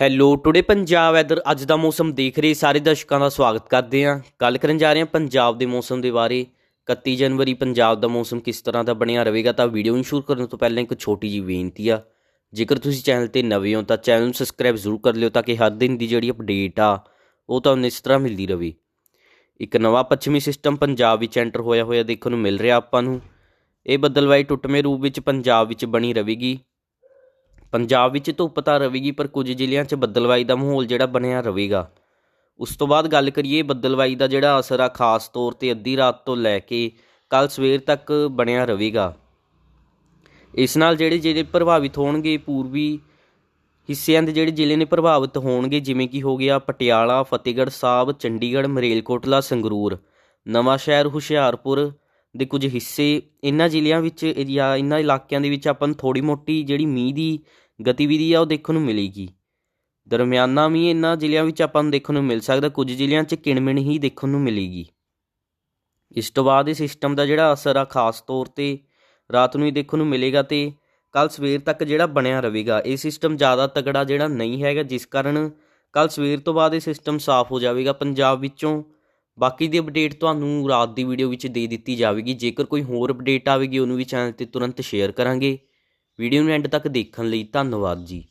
Hello today Punjab weather ਅੱਜ ਦਾ ਮੌਸਮ ਦੇਖ ਰਹੇ ਸਾਰੇ ਦਰਸ਼ਕਾਂ ਦਾ ਸਵਾਗਤ ਕਰਦੇ ਹਾਂ। ਗੱਲ ਕਰਨ ਜਾ ਰਹੇ ਹਾਂ ਪੰਜਾਬ ਦੇ ਮੌਸਮ ਦੇ ਬਾਰੇ। 31 ਜਨਵਰੀ ਪੰਜਾਬ ਦਾ ਮੌਸਮ ਕਿਸ ਤਰ੍ਹਾਂ ਦਾ ਬਣਿਆ ਰਹੇਗਾ ਤਾਂ ਵੀਡੀਓ ਨੂੰ ਸ਼ੁਰੂ ਕਰਨ ਤੋਂ ਪਹਿਲਾਂ ਇੱਕ ਛੋਟੀ ਜਿਹੀ ਬੇਨਤੀ ਆ। ਜੇਕਰ ਤੁਸੀਂ ਚੈਨਲ ਤੇ ਨਵੇਂ ਹੋ ਤਾਂ ਚੈਨਲ ਨੂੰ ਸਬਸਕ੍ਰਾਈਬ ਜ਼ਰੂਰ ਕਰ ਲਿਓ ਤਾਂ ਕਿ ਹਰ ਦਿਨ ਦੀ ਜਿਹੜੀ ਅਪਡੇਟ ਆ, ਉਹ ਤੁਹਾਨੂੰ ਇਸ ਤਰ੍ਹਾਂ ਮਿਲਦੀ ਰਹੇ ਇੱਕ ਨਵਾਂ ਪੱਛਮੀ ਸਿਸਟਮ ਪੰਜਾਬ ਵਿੱਚ ਐਂਟਰ ਹੋਇਆ ਹੋਇਆ ਦੇਖਣ ਨੂੰ ਮਿਲ ਰਿਹਾ ਆਪਾਂ ਨੂੰ। ਇਹ ਬੱਦਲਵਾਈ ਟੁੱਟਵੇਂ ਰੂਪ ਵਿੱਚ ਪੰਜਾਬ ਵਿੱਚ ਬਣੀ ਰਹੇਗੀ। ਪੰਜਾਬ ਵਿੱਚ ਧੁੱਪ ਤਾਂ ਰਹੇਗੀ ਪਰ ਕੁਝ ਜ਼ਿਲ੍ਹਿਆਂ 'ਚ ਬੱਦਲਵਾਈ ਦਾ ਮਾਹੌਲ ਜਿਹੜਾ ਬਣਿਆ ਰਹੇਗਾ ਉਸ ਤੋਂ ਬਾਅਦ ਗੱਲ ਕਰੀਏ ਬੱਦਲਵਾਈ ਦਾ ਜਿਹੜਾ ਅਸਰ ਆ, ਖਾਸ ਤੌਰ ਤੇ ਅੱਧੀ ਰਾਤ ਤੋਂ ਲੈ ਕੇ ਕੱਲ ਸਵੇਰ ਤੱਕ ਬਣਿਆ ਰਹੇਗਾ ਇਸ ਨਾਲ ਜਿਹੜੇ ਜਿਹੜੇ ਪ੍ਰਭਾਵਿਤ ਹੋਣਗੇ, ਪੂਰਬੀ ਹਿੱਸਿਆਂ ਦੇ ਜਿਹੜੇ ਜ਼ਿਲ੍ਹੇ ਨੇ ਪ੍ਰਭਾਵਿਤ ਹੋਣਗੇ, ਜਿਵੇਂ ਕਿ ਹੋ ਗਿਆ ਪਟਿਆਲਾ, ਫਤਿਹਗੜ੍ਹ ਸਾਹਿਬ, ਚੰਡੀਗੜ੍ਹ, ਮਰੇਲਕੋਟਲਾ, ਸੰਗਰੂਰ ਨਵਾਂ ਸ਼ਹਿਰ ਹੁਸ਼ਿਆਰਪੁਰ ਦੇ ਕੁਝ ਹਿੱਸੇ ਇਹਨਾਂ ਜ਼ਿਲ੍ਹਿਆਂ ਵਿੱਚ ਜਾਂ ਇਹਨਾਂ ਇਲਾਕਿਆਂ ਦੇ ਵਿੱਚ ਆਪਾਂ ਨੂੰ ਥੋੜੀ ਮੋਟੀ ਜਿਹੜੀ ਮੀਂਹ ਦੀ ਗਤੀਵਿਧੀ ਆ ਉਹ ਦੇਖਣ ਨੂੰ ਮਿਲੇਗੀ। ਦਰਮਿਆਨਾ ਮੀਂਹ ਇਹਨਾਂ ਜ਼ਿਲ੍ਹਿਆਂ ਵਿੱਚ ਆਪਾਂ ਨੂੰ ਦੇਖਣ ਨੂੰ ਮਿਲ ਸਕਦਾ, ਕੁਝ ਜ਼ਿਲ੍ਹਿਆਂ 'ਚ ਕਿਣਮਿਣ ਹੀ ਦੇਖਣ ਨੂੰ ਮਿਲੇਗੀ। ਇਸ ਤੋਂ ਬਾਅਦ ਇਹ ਸਿਸਟਮ ਦਾ ਜਿਹੜਾ ਅਸਰ ਆ, ਖਾਸ ਤੌਰ ਤੇ ਰਾਤ ਨੂੰ ਹੀ ਦੇਖਣ ਨੂੰ ਮਿਲੇਗਾ ਤੇ ਕੱਲ ਸਵੇਰ ਤੱਕ ਜਿਹੜਾ ਬਣਿਆ ਰਹੇਗਾ, ਇਹ ਸਿਸਟਮ ਜ਼ਿਆਦਾ ਤਕੜਾ ਜਿਹੜਾ ਨਹੀਂ ਹੈਗਾ, ਜਿਸ ਕਾਰਨ ਕੱਲ ਸਵੇਰ ਤੋਂ ਬਾਅਦ ਇਹ ਸਿਸਟਮ ਸਾਫ਼ ਹੋ ਜਾਵੇਗਾ। ਪੰਜਾਬ ਵਿੱਚੋਂ ਬਾਕੀ ਦੀ ਅਪਡੇਟ ਤੁਹਾਨੂੰ ਰਾਤ ਦੀ ਵੀਡੀਓ ਵਿੱਚ ਦੇ ਦਿੱਤੀ ਜਾਵੇਗੀ। ਜੇਕਰ ਕੋਈ ਹੋਰ ਅਪਡੇਟ ਆਵੇਗੀ, ਉਹਨੂੰ ਵੀ ਚੈਨਲ ਤੇ ਤੁਰੰਤ ਸ਼ੇਅਰ ਕਰਾਂਗੇ। ਵੀਡੀਓ ਨੂੰ ਐਂਡ ਤੱਕ ਦੇਖਣ ਲਈ ਧੰਨਵਾਦ ਜੀ।